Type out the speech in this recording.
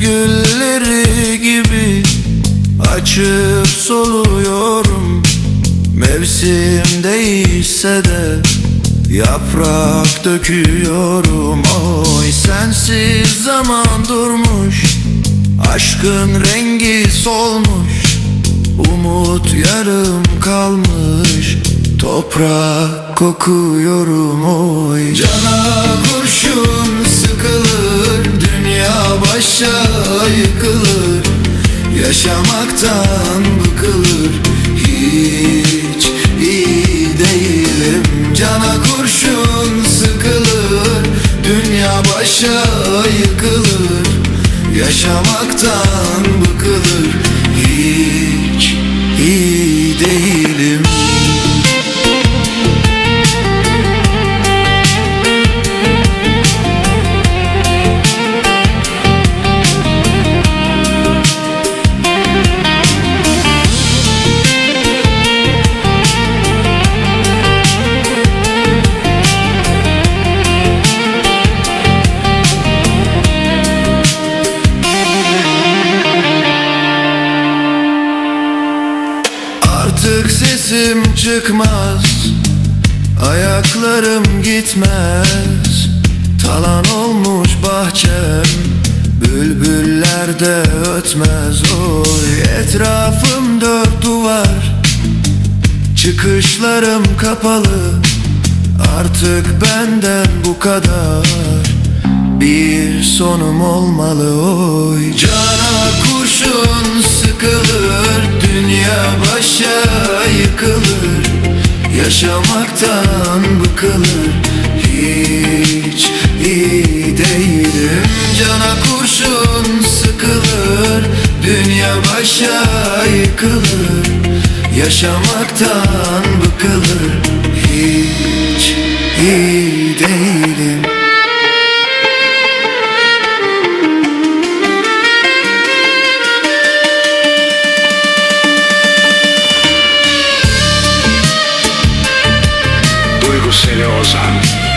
gündüz gülleri gibi Açıp soluyorum. Mevsim değişse de Yaprak döküyorum. Oy sensiz zaman durmuş Aşkın rengi solmuş. Umut yarım kalmış Toprak kokuyorum. Oy. Canan Yaşamaktan bıkılır. Hiç iyi değilim. Cana kurşun sıkılır. Dünya başa yıkılır. Yaşamaktan Artık sesim çıkmaz Ayaklarım gitmez. Talan olmuş bahçem Bülbüller de ötmez. Oy Etrafım dört duvar Çıkışlarım kapalı. Artık benden bu kadar Bir sonum olmalı. Oy Cana kurşun Yaşamaktan bıkılır Hiç iyi değilim. Cana kurşun sıkılır Dünya başa yıkılır. Yaşamaktan bıkılır Hiç se le.